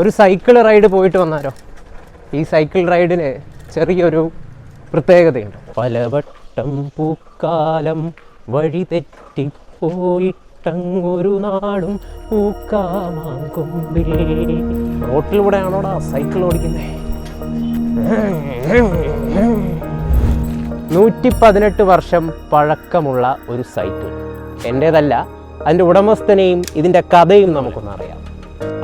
ഒരു cycle ride പോയിട്ട് വന്നാലോ? ഈ സൈക്കിൾ റൈഡിന് ചെറിയൊരു പ്രത്യേകതയുണ്ട്. പലവട്ടം പൂക്കാലം വഴി തെറ്റിപ്പോയിട്ടങ്ങൊരു നാടും പൂക്കാമാങ്കൊമ്പിൽ റോട്ടിലൂടെയാണോടാ സൈക്കിൾ ഓടിക്കുന്നത് നൂറ്റി പതിനെട്ട് വർഷം പഴക്കമുള്ള ഒരു സൈക്കിൾ. എന്റേതല്ല അതിന്റെ ഉടമസ്ഥനെയും ഇതിന്റെ കഥയും നമുക്കൊന്നറിയാം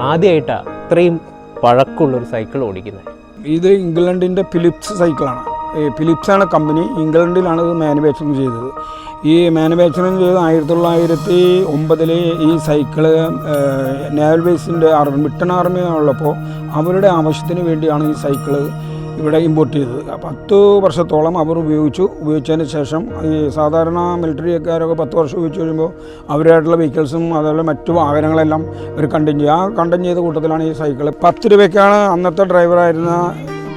ആദ്യമായിട്ടാണ് ഇത്രയും പഴക്കമുള്ളൊരു സൈക്കിൾ ഓടിക്കുന്നത്. ഇത് ഇംഗ്ലണ്ടിന്റെ ഫിലിപ്സ് സൈക്കിളാണ്. ഈ ആണ് കമ്പനി. ഇംഗ്ലണ്ടിലാണ് ഇത് മാനുഫാക്ചറിങ് ചെയ്തത്. ഈ മാനുഫാക്ചറിങ് ചെയ്ത് ആയിരത്തി തൊള്ളായിരത്തി ഒമ്പതിൽ ഈ സൈക്കിൾ നേവൽ ബേസിന്റെ ആർമി ബ്രിട്ടൻ ആർമി ഉള്ളപ്പോൾ അവരുടെ ആവശ്യത്തിന് വേണ്ടിയാണ് ഈ സൈക്കിൾ ഇവിടെ ഇമ്പോർട്ട് ചെയ്തത്. പത്ത് വർഷത്തോളം അവർ ഉപയോഗിച്ചു. ഉപയോഗിച്ചതിന് ശേഷം ഈ സാധാരണ മിലിറ്ററിക്കാരൊക്കെ പത്ത് വർഷം ഉപയോഗിച്ച് കഴിയുമ്പോൾ അവരായിട്ടുള്ള വെഹിക്കിൾസും അതുപോലെ മറ്റു വാഹനങ്ങളെല്ലാം ഒരു കണ്ടൻ ചെയ്യും. ആ കണ്ടൻ ചെയ്ത കൂട്ടത്തിലാണ് ഈ സൈക്കിൾ പത്ത് രൂപയ്ക്കാണ് അന്നത്തെ ഡ്രൈവറായിരുന്ന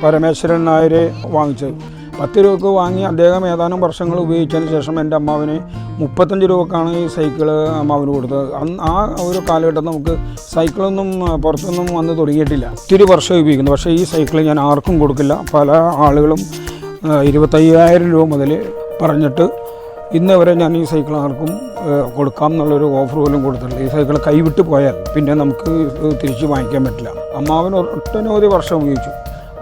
പരമേശ്വരൻ നായർ വാങ്ങിച്ചത്. പത്ത് രൂപക്ക് വാങ്ങി അദ്ദേഹം ഏതാനും വർഷങ്ങൾ ഉപയോഗിച്ചതിന് ശേഷം എന്റെ അമ്മാവിന് മുപ്പത്തഞ്ച് രൂപക്കാണ് ഈ സൈക്കിൾ അമ്മാവിന് കൊടുത്തത്. അന്ന് ആ ഒരു കാലഘട്ടം നമുക്ക് സൈക്കിളൊന്നും പുറത്തൊന്നും വന്ന് തുടങ്ങിയിട്ടില്ല. ഒത്തിരി വർഷം ഉപയോഗിക്കുന്നു. പക്ഷേ ഈ സൈക്കിൾ ഞാൻ ആർക്കും കൊടുക്കില്ല. പല ആളുകളും ഇരുപത്തയ്യായിരം രൂപ മുതൽ പറഞ്ഞിട്ട് ഇന്ന് വരെ ഞാൻ ഈ സൈക്കിൾ ആർക്കും കൊടുക്കാം എന്നുള്ളൊരു ഓഫർ പോലും കൊടുത്തിട്ടില്ല. ഈ സൈക്കിൾ കൈവിട്ട് പോയാൽ പിന്നെ നമുക്ക് തിരിച്ച് വാങ്ങിക്കാൻ പറ്റില്ല. അമ്മാവൻ ഒട്ടനവധി വർഷം ഉപയോഗിച്ചു.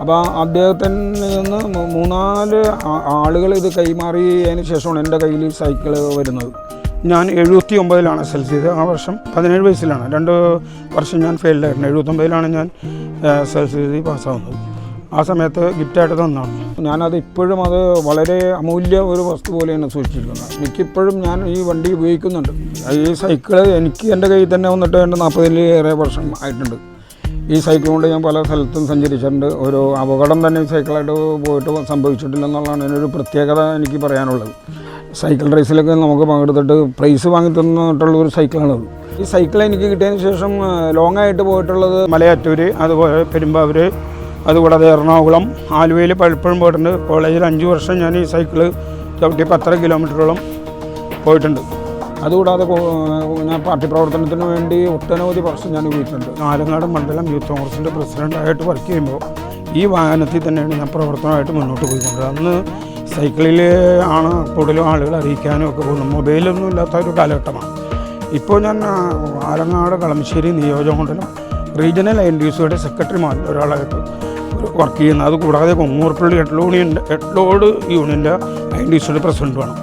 അപ്പോൾ അദ്ദേഹത്തിൽ നിന്ന് മൂന്നാൽ ആളുകൾ ഇത് കൈമാറിയതിന് ശേഷമാണ് എന്റെ കയ്യിൽ ഈ സൈക്കിൾ വരുന്നത്. ഞാൻ എഴുപത്തി ഒമ്പതിലാണ് എസ് എൽ സി ആ വർഷം പതിനേഴ് വയസ്സിലാണ്. രണ്ട് വർഷം ഞാൻ ഫെയിൽഡായിരുന്നു എഴുപത്തൊമ്പതിലാണ് ഞാൻ എസ് എൽ സി പാസ്സാവുന്നത്. ആ സമയത്ത് ഗിഫ്റ്റായിട്ട് തന്നാണ് ഞാനത് ഇപ്പോഴും അത് വളരെ അമൂല്യ ഒരു വസ്തു പോലെയാണ് സൂക്ഷിച്ചിരിക്കുന്നത്. എനിക്കിപ്പോഴും ഞാൻ ഈ വണ്ടി ഉപയോഗിക്കുന്നുണ്ട്. ഈ സൈക്കിൾ എനിക്ക് എന്റെ കയ്യിൽ തന്നെ വന്നിട്ട് എന്റെ നാൽപ്പതിലേറെ വർഷം ആയിട്ടുണ്ട്. ഈ സൈക്കിൾ കൊണ്ട് ഞാൻ പല സ്ഥലത്തും സഞ്ചരിച്ചിട്ടുണ്ട്. ഒരു അപകടം തന്നെ സൈക്കിളായിട്ട് പോയിട്ട് സംഭവിച്ചിട്ടില്ല എന്നുള്ളതാണ് ഒരു പ്രത്യേകത എനിക്ക് പറയാനുള്ളത്. സൈക്കിൾ റേസിലൊക്കെ നമുക്ക് പങ്കെടുത്തിട്ട് പ്രൈസ് വാങ്ങി തന്നിട്ടുള്ള ഒരു സൈക്കിളാണത് ഈ സൈക്കിൾ എനിക്ക് കിട്ടിയതിന് ശേഷം ലോങ് ആയിട്ട് പോയിട്ടുള്ളത് മലയാറ്റൂർ അതുപോലെ പെരുമ്പാവൂർ അതുകൂടാതെ എറണാകുളം ആലുവയിൽ പലപ്പോഴും പോയിട്ടുണ്ട്. കോളേജിൽ അഞ്ച് വർഷം ഞാൻ ഈ സൈക്കിൾ ചവിട്ടി പത്തര കിലോമീറ്ററോളം പോയിട്ടുണ്ട്. അതുകൂടാതെ ഞാൻ പാർട്ടി പ്രവർത്തനത്തിന് വേണ്ടി ഒട്ടനവധി വർഷം ഞാൻ ഉപയോഗിച്ചിട്ടുണ്ട്. ആലങ്ങാട് മണ്ഡലം യൂത്ത് കോൺഗ്രസിന്റെ പ്രസിഡന്റായിട്ട് വർക്ക് ചെയ്യുമ്പോൾ ഈ വാഹനത്തിൽ തന്നെയാണ് ഞാൻ പ്രവർത്തനമായിട്ട് മുന്നോട്ട് പോയിക്കൊണ്ടത് അന്ന് സൈക്കിളിൽ ആണ് കൂടുതലും ആളുകൾ അറിയിക്കാനും ഒക്കെ പോകുന്നത്. മൊബൈലൊന്നും ഇല്ലാത്ത ഒരു കാലഘട്ടമാണ്. ഇപ്പോൾ ഞാൻ ആലങ്ങാട് കളമശ്ശേരി നിയോജകമണ്ഡലം റീജിയണൽ എൻ ഡി സിയുടെ സെക്രട്ടറിമാരിൽ ഒരാളായിട്ട് വർക്ക് ചെയ്യുന്നത്. അതുകൂടാതെ കൊങ്ങൂർപ്പള്ളി എട്ലോഡ് യൂണിയന്റെ എട്ലോഡ് യൂണിയന്റെ ഐ ഡി സിയുടെ പ്രസിഡന്റുമാണ്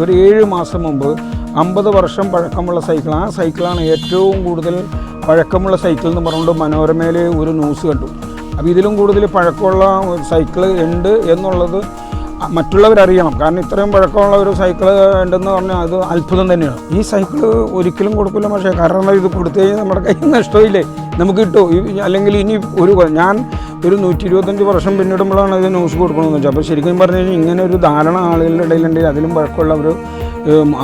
ഒരു ഏഴ് മാസം മുമ്പ് അമ്പത് വർഷം പഴക്കമുള്ള സൈക്കിൾ ആ സൈക്കിളാണ് ഏറ്റവും കൂടുതൽ പഴക്കമുള്ള സൈക്കിൾ എന്ന് പറഞ്ഞുകൊണ്ട് മനോരമയിൽ ഒരു ന്യൂസ് കണ്ടു. അപ്പോൾ ഇതിലും കൂടുതൽ പഴക്കമുള്ള സൈക്കിൾ ഉണ്ട് എന്നുള്ളത് മറ്റുള്ളവരറിയണം. കാരണം ഇത്രയും പഴക്കമുള്ള ഒരു സൈക്കിൾ ഉണ്ടെന്ന് പറഞ്ഞാൽ അത് അത്ഭുതം തന്നെയാണ്. ഈ സൈക്കിൾ ഒരിക്കലും കൊടുക്കില്ല പക്ഷേ കാരണം ഇത് കൊടുത്തു കഴിഞ്ഞാൽ നമ്മുടെ കയ്യിൽ നഷ്ടമില്ലേ? നമുക്ക് കിട്ടുമോ? ഈ- അല്ലെങ്കിൽ ഇനി ഒരു ഞാൻ ഒരു നൂറ്റി ഇരുപത്തഞ്ച് വർഷം പിന്നിടുമ്പോഴാണ് ഇത് ന്യൂസ് കൊടുക്കണമെന്ന് വെച്ചാൽ. അപ്പോൾ ശരിക്കും പറഞ്ഞു കഴിഞ്ഞാൽ ഇങ്ങനെ ഒരു ധാരണ ആളുകളുടെ ഇടയിലുണ്ടെങ്കിൽ അതിലും പഴക്കമുള്ള ഒരു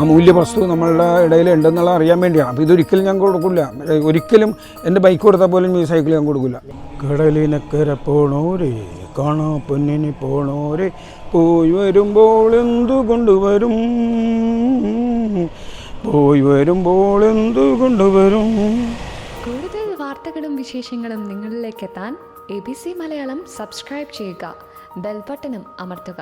അമൂല്യ വസ്തു നമ്മളുടെ ഇടയിൽ ഉണ്ടെന്നുള്ള അറിയാൻ വേണ്ടിയാണ് അപ്പോൾ ഇതൊരിക്കലും ഞാൻ കൊടുക്കില്ല ഒരിക്കലും എന്റെ ബൈക്ക് കൊടുത്താൽ പോലും ഈ സൈക്കിൾ ഞാൻ കൊടുക്കില്ല കടലിനക്കര പോണോരേ കാണാ പൊന്നിന് പോണോരേ പോയി വരുമ്പോൾ എന്തു കൊണ്ടുവരും പോയി വരുമ്പോൾ എന്തു കൊണ്ടുവരും കൂടുതൽ വാർത്തകളും വിശേഷങ്ങളും നിങ്ങളിലേക്ക് എത്താൻ A B C Malayalam subscribe ചെയ്യുക. ബെൽബട്ടനും അമർത്തുക.